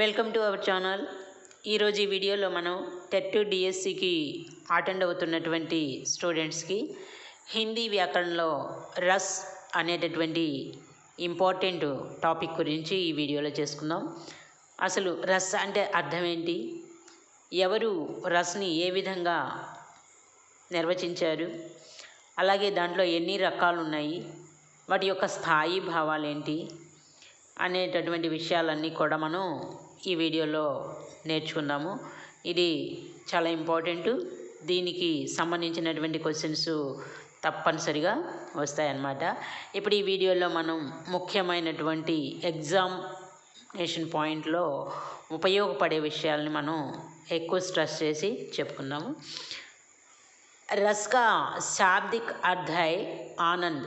Welcome to our channel. ఈరోజు ఈ వీడియోలో మనం టెట్ డిఎస్సికి అటెండ్ అవుతున్నటువంటి స్టూడెంట్స్కి హిందీ వ్యాకరణంలో రస్ అనేటటువంటి ఇంపార్టెంట్ టాపిక్ గురించి ఈ వీడియోలో చేసుకుందాం. అసలు రస్ అంటే అర్థం ఏంటి? ఎవరు రస్ని ఏ విధంగా నిర్వచించారు? అలాగే దాంట్లో ఎన్ని రకాలు ఉన్నాయి వాటి యొక్క స్థాయి భావాలు ఏంటి అనేటటువంటి విషయాలన్నీ కూడా మనం ఈ వీడియోలో నేర్చుకుందాము. ఇది చాలా ఇంపార్టెంట్. దీనికి సంబంధించినటువంటి క్వశ్చన్స్ తప్పనిసరిగా వస్తాయన్నమాట. ఇప్పుడు ఈ వీడియోలో మనం ముఖ్యమైనటువంటి ఎగ్జామ్ నేషన్ పాయింట్లో ఉపయోగపడే విషయాల్ని మనం ఎక్కువ స్ట్రెస్ చేసి చెప్పుకుందాము. రస్కా శాబ్దిక్ అర్ధాయ్ ఆనంద్.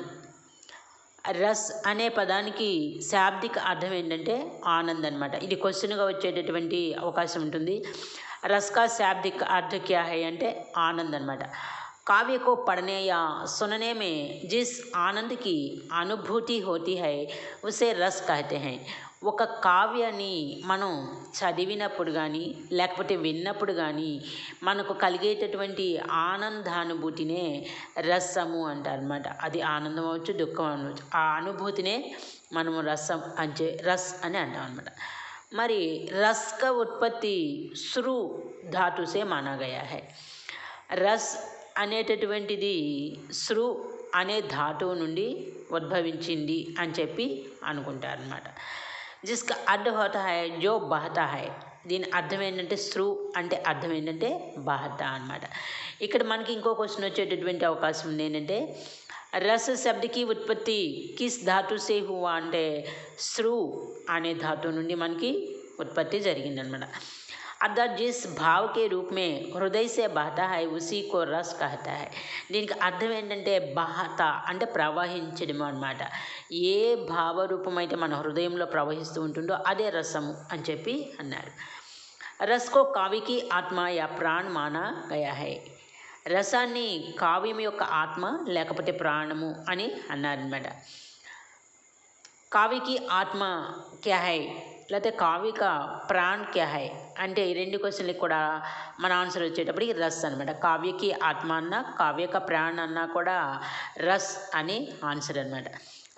రస్ అనే పదానికి శాబ్దిక అర్థం ఏంటంటే ఆనంద్ అనమాట ఇది క్వశ్చన్గా వచ్చేటటువంటి అవకాశం ఉంటుంది రస్ का శాబ్దిక్ అర్థ क्या है అంటే ఆనంద్ అనమాట काव्य को पढ़ने या सुनने में जिस आनंद की अनुभूति होती है उसे रस कहते हैं ఒక కావ్యాన్ని మనం చదివినప్పుడు కానీ లేకపోతే విన్నప్పుడు కానీ మనకు కలిగేటటువంటి ఆనందానుభూతినే రసము అంటారనమాట అది ఆనందం అవ్వచ్చు దుఃఖం అవ్వచ్చు. ఆ అనుభూతినే మనము రసం అంటే రస్ అని అంటాం అనమాట మరి రస్ క ఉత్పత్తి శ్రు ధాతుసే మానాగయా హై. రస్ అనేటటువంటిది శ్రు అనే ధాతువు నుండి ఉద్భవించింది అని చెప్పి అనుకుంటారనమాట జిస్కా అర్థ హోతా హై జో బహతా హై దీని అర్థం ఏంటంటే స్త్రూ అంటే అర్థం ఏంటంటే బహతా అనమాట ఇక్కడ మనకి ఇంకో క్వశ్చన్ వచ్చేటటువంటి అవకాశం ఉంది ఏంటంటే రస శబ్దకి ఉత్పత్తి కిస్ ధాతు సే హువా అంటే స్త్రూ అనే ధాతు నుండి మనకి ఉత్పత్తి జరిగిందనమాట अर्थात जिस भाव के रूप में हृदय से बहता है उसी को रस कहता है దీనికి అర్థం ఏంటంటే బహత అంటే ప్రవహించడం అనమాట ఏ భావరూపం అయితే మన హృదయంలో ప్రవహిస్తూ ఉంటుందో అదే రసము అని చెప్పి అన్నారు రస్కో కావికి ఆత్మ యా ప్రాణ్ మానా గయా హై రసాన్ని కావ్యం యొక్క ఆత్మ లేకపోతే ప్రాణము అని అన్నారనమాట కావికి ఆత్మ క్యా హై లేకపోతే కావిక ప్రాణ్ క్యా హై అంటే ఈ రెండు క్వశ్చన్లకి కూడా మన ఆన్సర్ వచ్చేటప్పటికి రస్ అనమాట కావ్యకి ఆత్మ అన్న కావ్యక ప్రాణ్ అన్నా కూడా రస్ అని ఆన్సర్ అనమాట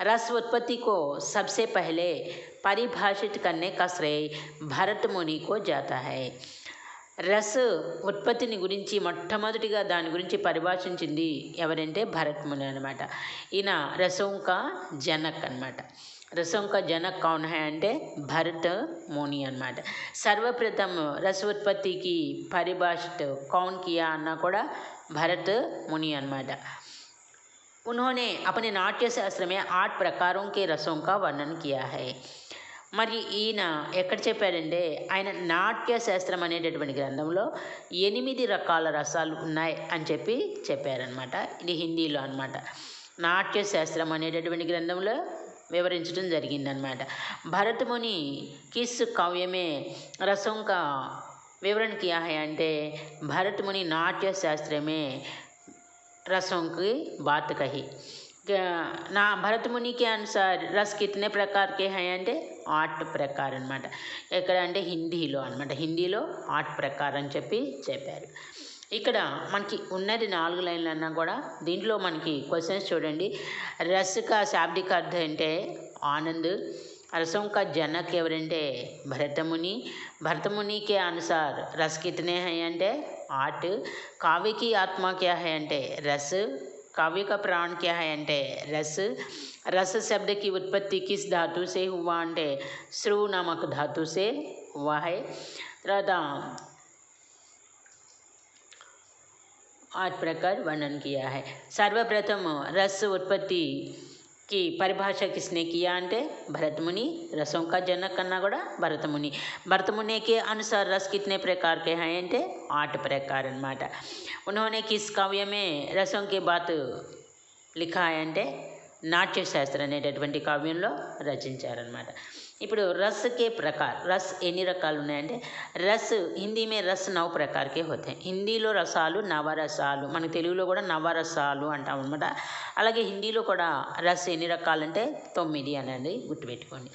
రస్ उत्पत्ति को सबसे पहले परिभाषित करने का श्रेय भरत मुनि को जाता है రస్ ఉత్పత్తిని గురించి మొట్టమొదటిగా దాని గురించి పరిభాషించింది ఎవరంటే భరత్ ముని అనమాట ఈయన రసంక జనక్ అనమాట రసంక జనక్ కౌన్ హై అంటే భరత్ ముని అనమాట సర్వప్రథం రస ఉత్పత్తికి పరిభాషిత కౌన్ కియా అన్నా కూడా భరత్ ముని అనమాట उन्होंने अपने नाट्य शास्त्र में आठ प्रकारों के रसों का वर्णन किया है మరి ఈయన ఎక్కడ చెప్పారంటే ఆయన నాట్య శాస్త్రం అనేటటువంటి గ్రంథంలో ఎనిమిది రకాల రసాలు ఉన్నాయి అని చెప్పి చెప్పారనమాట ఇది హిందీలో అనమాట నాట్య శాస్త్రం అనేటటువంటి గ్రంథంలో వివరించడం జరిగిందనమాట భరతముని కిస్ కావ్యమే రసంక వివరణకి కియా అంటే భరతముని నాట్య శాస్త్రమే రసంకి బాతకహి నా భరతమునికి అనుసార్ రస్ కితనే ప్రకారకి హై అంటే ఆర్ట్ ప్రకారం అనమాట ఎక్కడ అంటే హిందీలో అనమాట హిందీలో ఆర్ట్ ప్రకారం చెప్పి చెప్పారు. ఇక్కడ మనకి ఉన్నది నాలుగు లైన్లు అన్నా కూడా దీంట్లో మనకి క్వశ్చన్స్ చూడండి రస్ కా శాబ్దిక అర్థం అంటే ఆనంద్ రసం का जनक ఎవరంటే భరతముని భరతముని के अनुसार रस कितने हैं అంటే ఆర్ట్ కావ్య की आत्मा क्या है అంటే रस काव्य का प्राण क्या है అంటే रस रस शब्द की उत्पत्ति किस धातु से हुआ అంటే श्रु नामक धातु से हुआ है తర్వాత आठ प्रकार वर्णन किया है सर्वप्रथम रस उत्पत्ति की परिभाषा किसने किया అంటే भरतमुनि रसों का जनक కన్నా కూడా భరతముని भरतमुनि के अनुसार रस कितने प्रकार के हैं అంటే आठ प्रकार అన్నమాట उन्होंने किस काव्य में रसों के बात लिखा है అంటే నాట్యశాస్త్ర అనేటటువంటి కావ్యంలో రచించారనమాట ఇప్పుడు రస్కే ప్రకార్ రస్ ఎన్ని రకాలు ఉన్నాయంటే రస్ హిందీ మే రస్ నవ ప్రకారకే హోతాయి హిందీలో రసాలు నవరసాలు మన తెలుగులో కూడా నవరసాలు అంటాం అనమాట అలాగే హిందీలో కూడా రస్ ఎన్ని రకాలంటే తొమ్మిది అనేది గుర్తుపెట్టుకోండి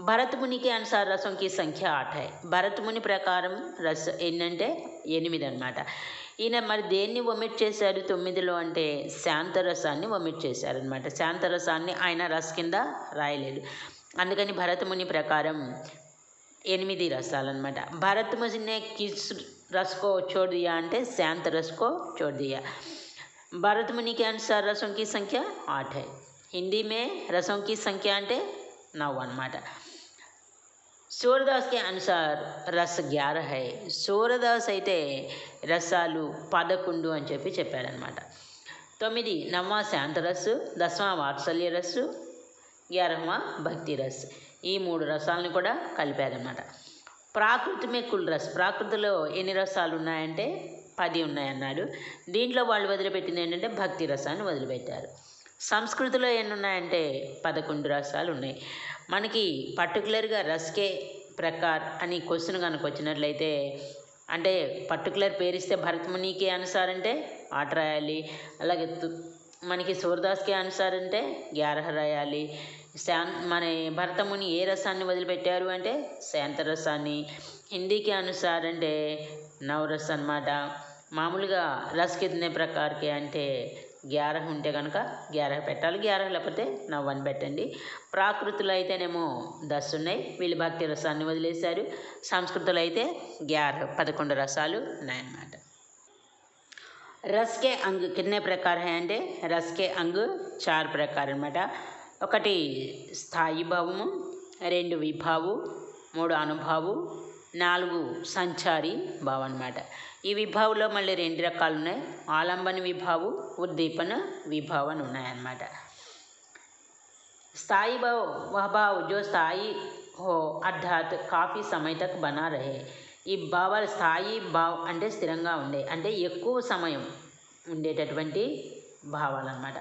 భరత్ ముని के अनुसार रसों की संख्या आठ है భరత్ ముని ప్రకారం రస ఎన్నంటే ఎనిమిది అనమాట ఈయన మరి దేన్ని ఒమిట్ చేశారు తొమ్మిదిలో అంటే శాంతరసాన్ని ఒమిట్ చేశారనమాట శాంతరసాన్ని ఆయన రస్ కింద రాయలేదు అందుకని భరతముని ప్రకారం ఎనిమిది రసాలన్నమాట భరత్ मुझ ने किस रस को छोड़ दिया అంటే శాంత रस को छोड़ दिया भरत मुनि के अनुसार रसों की संख्या आठ है हिंदी में रसों की संख्या అంటే నవ్వు అనమాట సూర్యదాస్ కే అనుసార్ రస్ గ్యార హై సూర్యదాస్ అయితే రసాలు పదకొండు అని చెప్పి చెప్పారనమాట తొమ్మిది నవ్వా శాంతరస్సు దశమా వాత్సల్య రస్సు గ్యారహమా భక్తి రస్. ఈ మూడు రసాలను కూడా కలిపారనమాట ప్రాకృతి మే కుల్ రస్. ప్రాకృతిలో ఎన్ని రసాలు ఉన్నాయంటే పది ఉన్నాయన్నాడు. దీంట్లో వాళ్ళు వదిలిపెట్టింది ఏంటంటే భక్తి రసాన్ని వదిలిపెట్టారు. సంస్కృతిలో ఎన్ని ఉన్నాయంటే పదకొండు రసాలు ఉన్నాయి. మనకి పర్టికులర్గా రస్కే ప్రకార్ అని క్వశ్చన్ కనుక వచ్చినట్లయితే అంటే పర్టికులర్ పేరిస్తే భరతమునికి అనుసారంటే ఆట రాయాలి అలాగే తు- మనకి సూర్దాస్కి ఆన్సర్ అంటే గ్యారహ రాయాలి శాన్ మన భరతముని ఏ రసాన్ని వదిలిపెట్టారు అంటే శాంత రసాన్ని. హిందీకి అనుసార్ అంటే నవరస్ అన్నమాట. మామూలుగా రస్ కితనే ప్రకార్కి అంటే గ్యారహ ఉంటే కనుక గ్యారహ పెట్టాలి గ్యారహ లేకపోతే నవ్వని పెట్టండి. ప్రాకృతులు అయితేనేమో దస్ ఉన్నాయి వీళ్ళు భక్తి రసాన్ని వదిలేశారు. సంస్కృతులు అయితే గ్యారహ పదకొండు రసాలు ఉన్నాయన్నమాట. రస్ కే అంగ్ కిన్నే ప్రకార్ హై అంటే రస్ కే అంగ్ చార్ ప్రకార్ అనమాట ఒకటి స్థాయి భావము రెండు విభావు మూడు అనుభావు నాలుగు సంచారి భావం అనమాట ఈ విభావులో మళ్ళీ రెండు రకాలు ఉన్నాయి ఆలంబన విభావు ఉద్దీపన విభావం అని ఉన్నాయన్నమాట स्थाई भाव वह भाव जो स्थाई हो అర్థాత్ కాఫీ సమయ తక్ బనా రహే ఈ భావాలు స్థాయి భావ అంటే స్థిరంగా ఉండే అంటే ఎక్కువ సమయం ఉండేటటువంటి భావాలు అనమాట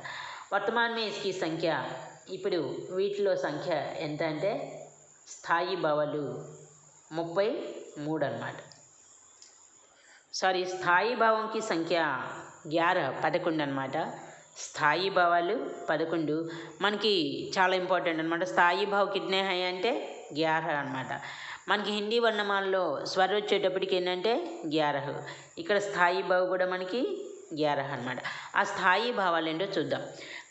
వర్తమాన్ సంఖ్య ఇప్పుడు వీటిలో సంఖ్య ఎంత అంటే స్థాయి భావాలు ముప్పై మూడు అనమాట సారీ స్థాయి భావంకి సంఖ్య గ్యార పదకొండు అనమాట స్థాయి భావాలు పదకొండు. మనకి చాలా ఇంపార్టెంట్ అనమాట స్థాయి భావ కిడ్నీ హై అంటే గ్యార అనమాట మనకి హిందీ వర్ణమాలలో స్వర వచ్చేటప్పటికి ఏంటంటే గ్యారహ్. ఇక్కడ స్థాయి భావ కూడా మనకి గ్యారహ్ అనమాట ఆ స్థాయి భావాలు ఏంటో చూద్దాం.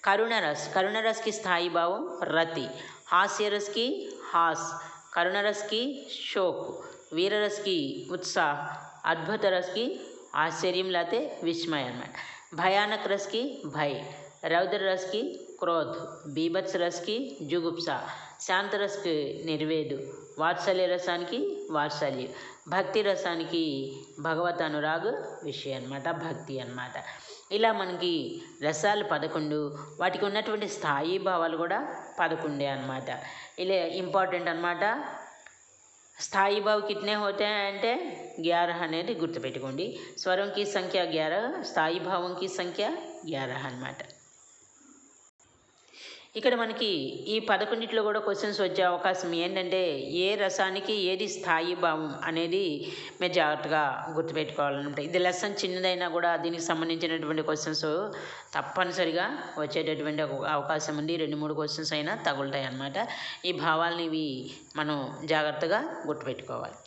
కరుణరస్. కరుణరస్కి స్థాయి భావం రతి. హాస్యరస్కి హాస్. కరుణరస్కి షోక్ వీరరస్కి ఉత్సాహ్. అద్భుత రస్కి ఆశ్చర్యం లేతే విస్మయం అనమాట భయానక రస్కి భయ్. రౌద్ర రస్కి క్రోధ్. బీభత్స రస్కి జుగుప్స. శాంతరస్కి నిర్వేదు. వాత్సల్య రసానికి వాత్సల్యం. భక్తి రసానికి భగవత్ అనురాగ్ విషయం అనమాట భక్తి అనమాట ఇలా మనకి రసాలు పదకొండు వాటికి ఉన్నటువంటి స్థాయి భావాలు కూడా పదకొండే అనమాట ఇలా ఇంపార్టెంట్ అనమాట స్థాయి భావ కిట్నే అంటే గ్యారహ అనేది గుర్తుపెట్టుకోండి. స్వరంకి సంఖ్య గ్యారహ స్థాయి భావంకి సంఖ్య గ్యారహ అనమాట ఇక్కడ మనకి ఈ పదకొండిట్లో కూడా క్వశ్చన్స్ వచ్చే అవకాశం ఏంటంటే ఏ రసానికి ఏది స్థాయి భావం అనేది మీరు జాగ్రత్తగా గుర్తుపెట్టుకోవాలన్నమాట. ఇది లెసన్ చిన్నదైనా కూడా దీనికి సంబంధించినటువంటి క్వశ్చన్స్ తప్పనిసరిగా వచ్చేటటువంటి ఒక అవకాశం ఉంది. రెండు మూడు క్వశ్చన్స్ అయినా తగులుతాయి అన్నమాట ఈ భావాలని ఇవి మనం జాగ్రత్తగా గుర్తుపెట్టుకోవాలి.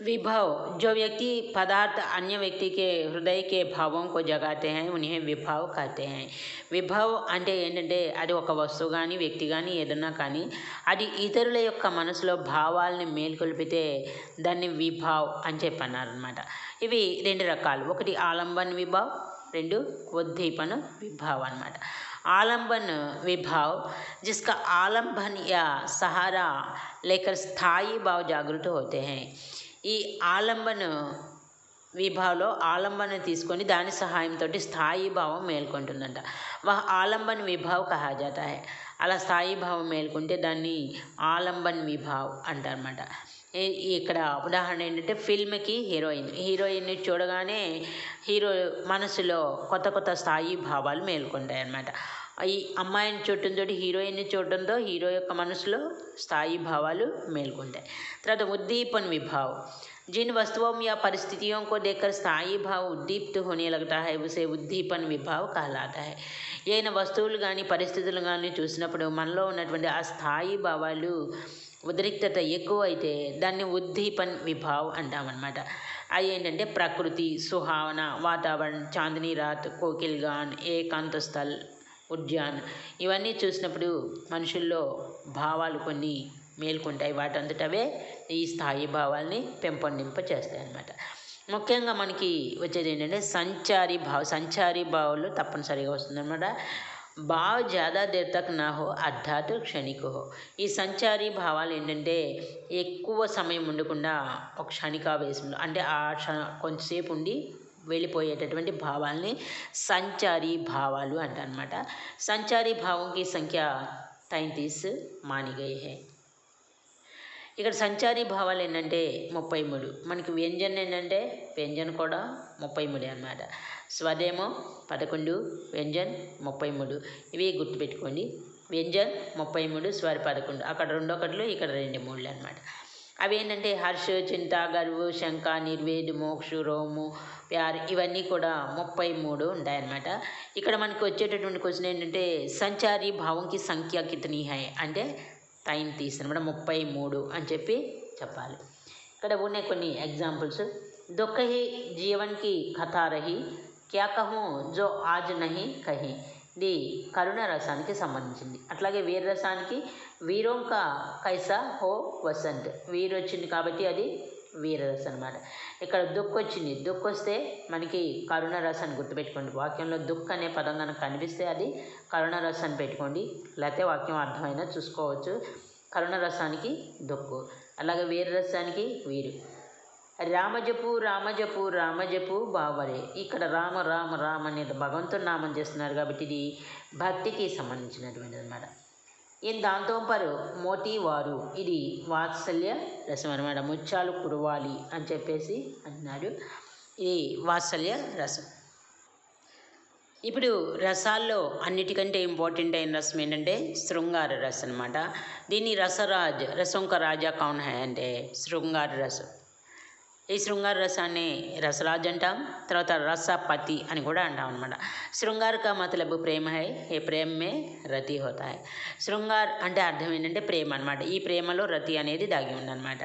विभव जो व्यक्ति पदार्थ अन्य व्यक्ति के हृदय के भावों को जगाते हैं उन्हें విభావ్ कहते हैं విభవ్ అంటే ఏంటంటే అది ఒక వస్తువు కానీ వ్యక్తి కానీ ఏదన్నా కానీ అది ఇతరుల యొక్క మనసులో భావాలని మేల్కొల్పితే దాన్ని విభావ్ అని చెప్పన్నారనమాట ఇవి రెండు రకాలు ఒకటి ఆలంబన్ విభావ్ రెండు ఉద్దీపన విభావ్ అన్నమాట आलंबन विभाव जिसका आलंबन या सहारा लेकर स्थायी भाव जागृत होते हैं ఈ ఆలంబన విభావలో ఆలంబన తీసుకొని దాని సహాయంతో స్థాయి భావం మేల్కొంటుందంట. వహ ఆలంబన్ విభావ్ కహా జాతా హై. అలా స్థాయి భావం మేల్కొంటే దాన్ని ఆలంబన్ విభావ్ అంటారన్నమాట. ఇక్కడ ఉదాహరణ ఏంటంటే ఫిల్మ్కి హీరోయిన్. హీరోయిన్ని చూడగానే హీరో మనసులో కొత్త కొత్త స్థాయి భావాలు మేల్కొంటాయి అన్నమాట ఈ అమ్మాయిని చూడటంతో హీరోయిన్ని చూడటంతో హీరో యొక్క మనసులో స్థాయి భావాలు మేల్కొంటాయి తర్వాత ఉద్దీపన్ విభావ్ जिन वस्तुओं या परिस्थितियों को देखकर स्थायी भाव उद्दीप्त होने लगता है उसे ఉద్దీపన విభావ్ कहलाता है ఏదైనా వస్తువులు కానీ పరిస్థితులు కానీ చూసినప్పుడు మనలో ఉన్నటువంటి ఆ స్థాయి భావాలు ఉద్రిక్తత ఎక్కువ అయితే దాన్ని ఉద్దీపన్ విభావ్ అంటామన్నమాట అవి ఏంటంటే ప్రకృతి సుహావన వాతావరణం చాందిని రాత్ కోకిల్ గాన్ ఏకాంత స్థల్ ఉద్యాన్. ఇవన్నీ చూసినప్పుడు మనుషుల్లో భావాలు కొన్ని మేల్కొంటాయి. వాటంతటవే ఈ స్థాయి భావాల్ని పెంపొందింప చేస్తాయి అన్నమాట ముఖ్యంగా మనకి వచ్చేది ఏంటంటే సంచారి భావ సంచారి భావాలు తప్పనిసరిగా వస్తుందన్నమాట. భావ జాదా దేర్ తక్ నా హో అర్థాత్ క్షణిక. హో ఈ సంచారి భావాలు ఏంటంటే ఎక్కువ సమయం ఉండకుండా ఒక క్షణికావేశంలో అంటే ఆ క్షణ కొంచెంసేపు ఉండి వెళ్ళిపోయేటటువంటి భావాల్ని సంచారి భావాలు అంటారనమాట సంచారి భావంకి సంఖ్య తైంతీస్ మానిగై ఇక్కడ సంచారీ భావాలు ఏంటంటే ముప్పై మూడు మనకి వ్యంజన్ ఏంటంటే వ్యంజన్ కూడా ముప్పై మూడే అనమాట స్వదేమో పదకొండు వ్యంజన్ ముప్పై మూడు ఇవి గుర్తుపెట్టుకోండి. వ్యంజన్ ముప్పై మూడు స్వర పదకొండు. అక్కడ రెండు ఒకటిలో ఇక్కడ రెండు మూడులు అనమాట అవి ఏంటంటే హర్ష చింత గర్వు శంక నిర్వేద్ మోక్షు రోము ప్యార్ ఇవన్నీ కూడా ముప్పై మూడు ఉంటాయన్నమాట. ఇక్కడ మనకు వచ్చేటటువంటి క్వశ్చన్ ఏంటంటే సంచారి భావంకి సంఖ్య కితని హై అంటే టైం తీసిన ముప్పై మూడు అని చెప్పి చెప్పాలి. ఇక్కడ ఉన్నాయి కొన్ని ఎగ్జాంపుల్స్ దుఃఖహి జీవన్కి కథారహి క్యా కహూ జో ఆజ్ నహి కహి. ఇది కరుణ రసానికి సంబంధించింది. అట్లాగే వీర రసానికి వీరోంక కైసా హో వసంత్. వీరు వచ్చింది కాబట్టి అది వీరరసం అనమాట ఇక్కడ దుఃఖ వచ్చింది దుఃఖ వస్తే మనకి కరుణ రసాన్ని గుర్తుపెట్టుకోండి. వాక్యంలో దుఃఖ అనే పదం కనుక కనిపిస్తే అది కరుణ రసాన్ని పెట్టుకోండి. లేకపోతే వాక్యం అర్థమైనా చూసుకోవచ్చు. కరుణ రసానికి దుఃఖు. అలాగే వీరరసానికి వీరు. రామజపు రామజపు రామజపు బావరే ఇక్కడ రామ రామ రామ అనేది భగవంతుడు నామం చేస్తున్నారు కాబట్టి ఇది భక్తికి సంబంధించినటువంటిది అనమాట ఈయన దాంతో పరు మోటీవారు ఇది వాత్సల్య రసం అనమాట ముత్యాలు కురవాలి అని చెప్పేసి అన్నాడు ఇది వాత్సల్య రసం. ఇప్పుడు రసాల్లో అన్నిటికంటే ఇంపార్టెంట్ అయిన రసం ఏంటంటే శృంగార రసం అనమాట దీన్ని రసరాజ్ రసంక రాజా కౌన్ హై అంటే శృంగార రసం. ఈ శృంగార రసాన్ని రసరాజ్ అంటాం? తర్వాత రసపతి అని కూడా అంటాం అనమాట శృంగార్ కా ప్రేమ హై ఏ ప్రేమ మే రతి హోతా హై. శృంగార్ అంటే అర్థం ఏంటంటే ప్రేమ అనమాట ఈ ప్రేమలో రతి అనేది దాగి ఉందన్నమాట.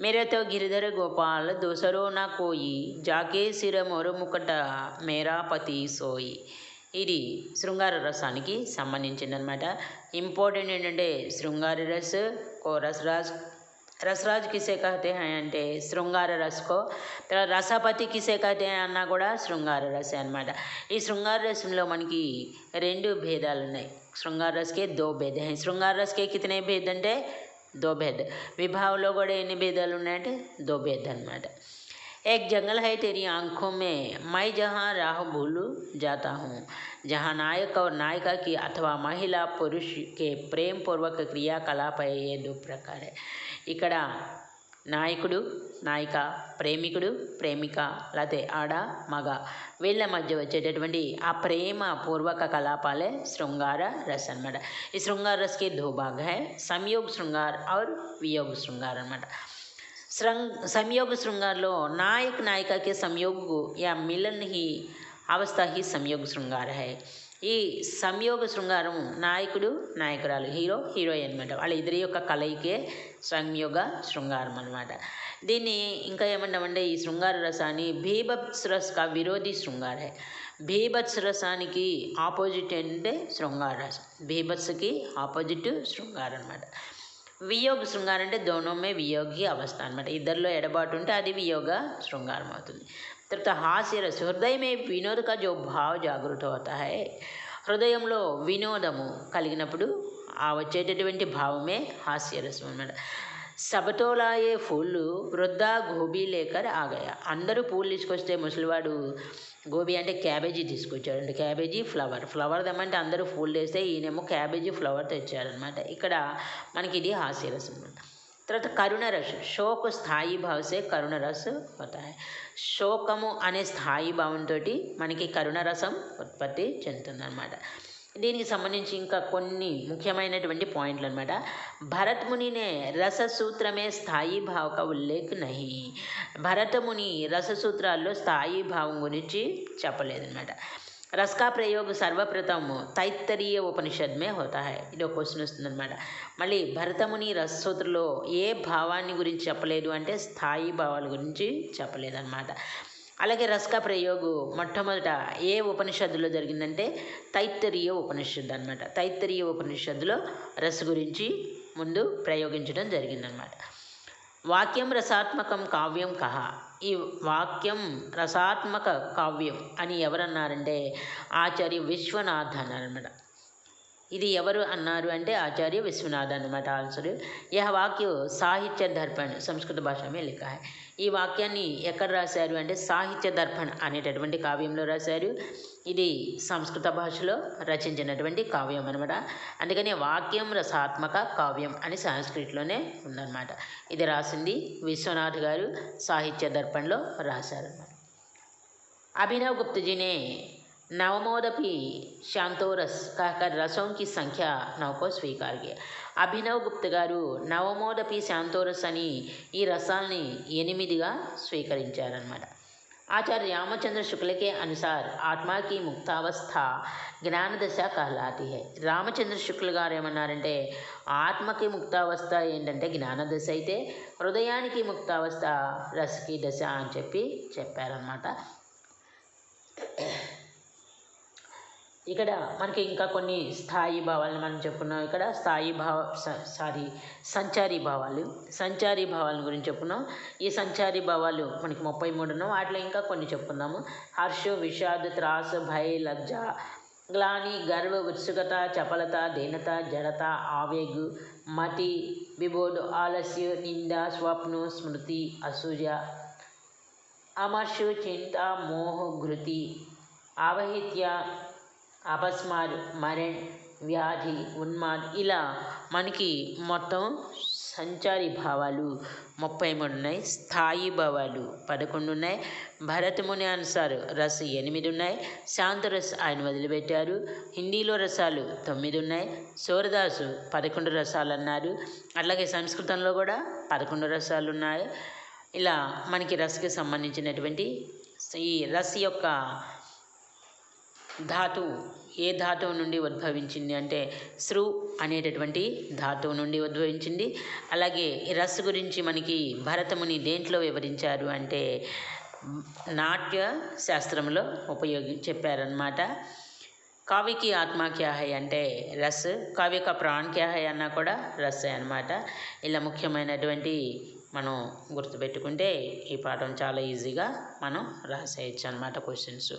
మేరతో గిరిధర గోపాల్ దోసరో నా కోయి జాకే సిర మొరు ముకట మేరా పతి సోయి. ఇది శృంగార రసానికి సంబంధించిందనమాట ఇంపార్టెంట్ ఏంటంటే శృంగార రస్ కోరస్ రాజ్ రసరాజ్ కిసే కహతే అంటే శృంగార రస్కో. తర్వాత రసపతి కిసే కహతే అన్నా కూడా శృంగార రసే అనమాట ఈ శృంగార రసంలో మనకి రెండు భేదాలు ఉన్నాయి. శృంగార రస్కే దో భేద. హై శృంగార రస్కే కితనే భేద అంటే దో భేద. విభావంలో కూడా ఎన్ని భేదాలు ఉన్నాయంటే దో భేద అనమాట एक जंगल है तेरी आंखों में मैं जहाँ राह भूल जाता हूँ जहाँ नायक और नायिका की अथवा महिला पुरुष के प्रेम पूर्वक क्रियाकलाप है ये दो प्रकार है ఇక్కడ నాయకుడు నాయిక ప్రేమికుడు ప్రేమిక లేకపోతే ఆడ మగ వీళ్ళ మధ్య వచ్చేటటువంటి ఆ ప్రేమ పూర్వక కలాపాలే శృంగార రస్ అనమాట ఈ శృంగార రస్కి దో భాగ హై సంయోగ్ శృంగార్ और వియోగ్ శృంగార్ అనమాట श्रृंग సంయోగ శృంగారలో నాయక్ నాయకకి के యా మిలన్ హి ही అవస్థ హి సంయోగ శృంగార హై. ఈ సంయోగ శృంగారం నాయకుడు నాయకురాలు హీరో హీరోయిన్ అనమాట వాళ్ళ ఇద్దరి యొక్క కలయికే సంయోగ శృంగారం అనమాట దీన్ని ఇంకా ఏమంటామంటే ఈ శృంగార రసాన్ని భీభత్స్ రస్ కా విరోధి శృంగారే హై. భీభత్స్ రసానికి ఆపోజిట్ అంటే శృంగార రసం. భీభత్స్కి ఆపోజిట్ శృంగారం అనమాట వియోగ శృంగారం అంటే దోనోమే వియోగి అవస్థ అనమాట ఇద్దరిలో ఎడబాటు ఉంటే అది వియోగ శృంగారం అవుతుంది. తర్వాత హాస్యరస హృదయమే వినోద జో భావ జాగృత అవుతాయి. హృదయంలో వినోదము కలిగినప్పుడు ఆ వచ్చేటటువంటి భావమే హాస్యరసం అనమాట సబతోలాయే ఫూళ్ళు వృద్ధా గోబీ లేకర్ ఆగయా. అందరూ పూలు తీసుకొస్తే ముసలివాడు గోబీ అంటే క్యాబేజీ తీసుకొచ్చాడు. అంటే క్యాబేజీ ఫ్లవర్. ఫ్లవర్ తెమ్మంటే అందరూ పూలు వేస్తే ఈయనేమో క్యాబేజీ ఫ్లవర్ తెచ్చారనమాట ఇక్కడ మనకి ఇది హాస్యరసం అనమాట తర్వాత కరుణరస్. శోక స్థాయి భావసే కరుణరస్ అవుతాయి శోకము అనే స్థాయి భావంతో మనకి కరుణ రసం ఉత్పత్తి చెందుతుందన్నమాట. దీనికి సంబంధించి ఇంకా కొన్ని ముఖ్యమైనటువంటి పాయింట్లు అనమాట భరత్ మునినే రససూత్రమే స్థాయి భావక ఉల్లేఖ్ నహి భరతముని రససూత్రాల్లో స్థాయి భావం గురించి చెప్పలేదన్నమాట रस का प्रयोग सर्वप्रथम తైత్తరీయ ఉపనిషద్ మే హోతా హై ఇది ఒక క్వశ్చన్ వస్తుందన్నమాట మళ్ళీ భరతముని రససూత్రలో ఏ భావాన్ని గురించి చెప్పలేదు అంటే స్థాయి భావాల గురించి చెప్పలేదన్నమాట అలాగే రస్కా ప్రయోగు మొట్టమొదట ఏ ఉపనిషత్తులో జరిగిందంటే తైత్తరీయ ఉపనిషత్తు అనమాట తైత్తరీయ ఉపనిషత్తులో రస్ గురించి ముందు ప్రయోగించడం జరిగిందనమాట వాక్యం రసాత్మకం కావ్యం కహ. ఈ వాక్యం రసాత్మక కావ్యం అని ఎవరన్నారంటే ఆచార్య విశ్వనాథ్ అన్నారనమాట ఇది ఎవరు అన్నారు అంటే ఆచార్య విశ్వనాథ్ అనమాట ఆన్సర్ యహ వాక్యం సాహిత్య దర్పణ్ సంస్కృత భాషమే లిఖా ఈ వాక్యాన్ని ఎక్కడ రాశారు అంటే సాహిత్య దర్పణ్ అనేటటువంటి కావ్యంలో రాశారు. ఇది సంస్కృత భాషలో రచించినటువంటి కావ్యం అనమాట అందుకని వాక్యం రసాత్మక కావ్యం అని సంస్కృతిలోనే ఉందన్నమాట. ఇది రాసింది విశ్వనాథ్ గారు సాహిత్య దర్పణ్లో రాశారన్నమాట. అభినవ్ గుప్తజీనే नवमोदपि शांतोरस कहकर रसों की संख्या नौ को स्वीकार किया అభినవ్ గుప్త గారు నవమోదపి శాంతోరస్ అని ఈ రసాల్ని ఎనిమిదిగా స్వీకరించారనమాట आचार्य रामचंद्र शुक्ल के अनुसार आत्मा की ముక్తావస్థ జ్ఞానదశ कहलाती है రామచంద్ర శుక్ల గారు ఏమన్నారంటే ఆత్మకి ముక్తావస్థ ఏంటంటే జ్ఞానదశ అయితే హృదయానికి ముక్తావస్థ రసకి దశ అని చెప్పి చెప్పారనమాట ఇక్కడ మనకి ఇంకా కొన్ని స్థాయి భావాలను మనం చెప్పుకున్నాం. ఇక్కడ స్థాయి భావ స- సారీ సంచారీ భావాలు. సంచారీ భావాల గురించి చెప్పుకున్నాం. ఈ సంచారీ భావాలు మనకి ముప్పై మూడు ఉన్నాం వాటిలో ఇంకా కొన్ని చెప్పుకుందాము. హర్ష విషాద్ త్రాసు భయ లజ్జ గ్లాని గర్వ ఉత్సుకత చపలత దీనత జడత ఆవేగ్ మతి విబోధు ఆలస్య నింద స్వప్న స్మృతి అసూయ అమర్షు చింత మోహ ఘృతి ఆవహిత్య అపస్మార్ మరణ్ వ్యాధి ఉన్మాద్ ఇలా మనకి మొత్తం సంచారి భావాలు ముప్పై మూడు ఉన్నాయి. స్థాయి భావాలు పదకొండు ఉన్నాయి. భరతముని అనుసారు రస్ ఎనిమిది ఉన్నాయి. శాంతరస్ ఆయన వదిలిపెట్టారు. హిందీలో రసాలు తొమ్మిది ఉన్నాయి. సూరదాసు పదకొండు రసాలు అన్నారు. అట్లాగే సంస్కృతంలో కూడా పదకొండు రసాలు ఉన్నాయి. ఇలా మనకి రసకి సంబంధించినటువంటి ఈ రస్ యొక్క ధాతువు ఏ ధాతువు నుండి ఉద్భవించింది అంటే శ్రు అనేటటువంటి ధాతువు నుండి ఉద్భవించింది. అలాగే రస్ గురించి మనకి భరతముని దేంట్లో వివరించారు అంటే నాట్య శాస్త్రంలో ఉపయోగి చెప్పారనమాట కావ్య కి ఆత్మ క్యా హై అంటే రస్ కావ్యక కా ప్రాణ్ క్యా హై అన్నా కూడా రస్సే అనమాట ఇలా ముఖ్యమైనటువంటి మనం గుర్తుపెట్టుకుంటే ఈ పాఠం చాలా ఈజీగా మనం రాసేయచ్చు అనమాట క్వశ్చన్స్.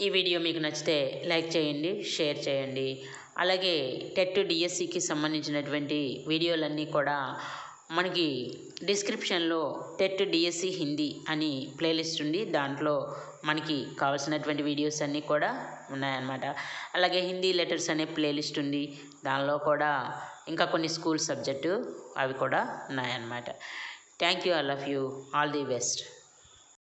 ఈ వీడియో మీకు నచ్చితే లైక్ చేయండి షేర్ చేయండి. అలాగే టెట్ డిఎస్సికి సంబంధించినటువంటి వీడియోలన్నీ కూడా మనకి డిస్క్రిప్షన్లో టెట్ డిఎస్సి హిందీ అని ప్లేలిస్ట్ ఉంది. దాంట్లో మనకి కావాల్సినటువంటి వీడియోస్ అన్నీ కూడా ఉన్నాయన్నమాట. అలాగే హిందీ లెటర్స్ అనే ప్లేలిస్ట్ ఉంది. దానిలో కూడా ఇంకా కొన్ని స్కూల్ సబ్జెక్టు అవి కూడా ఉన్నాయన్నమాట. Thank you all of you. All the best.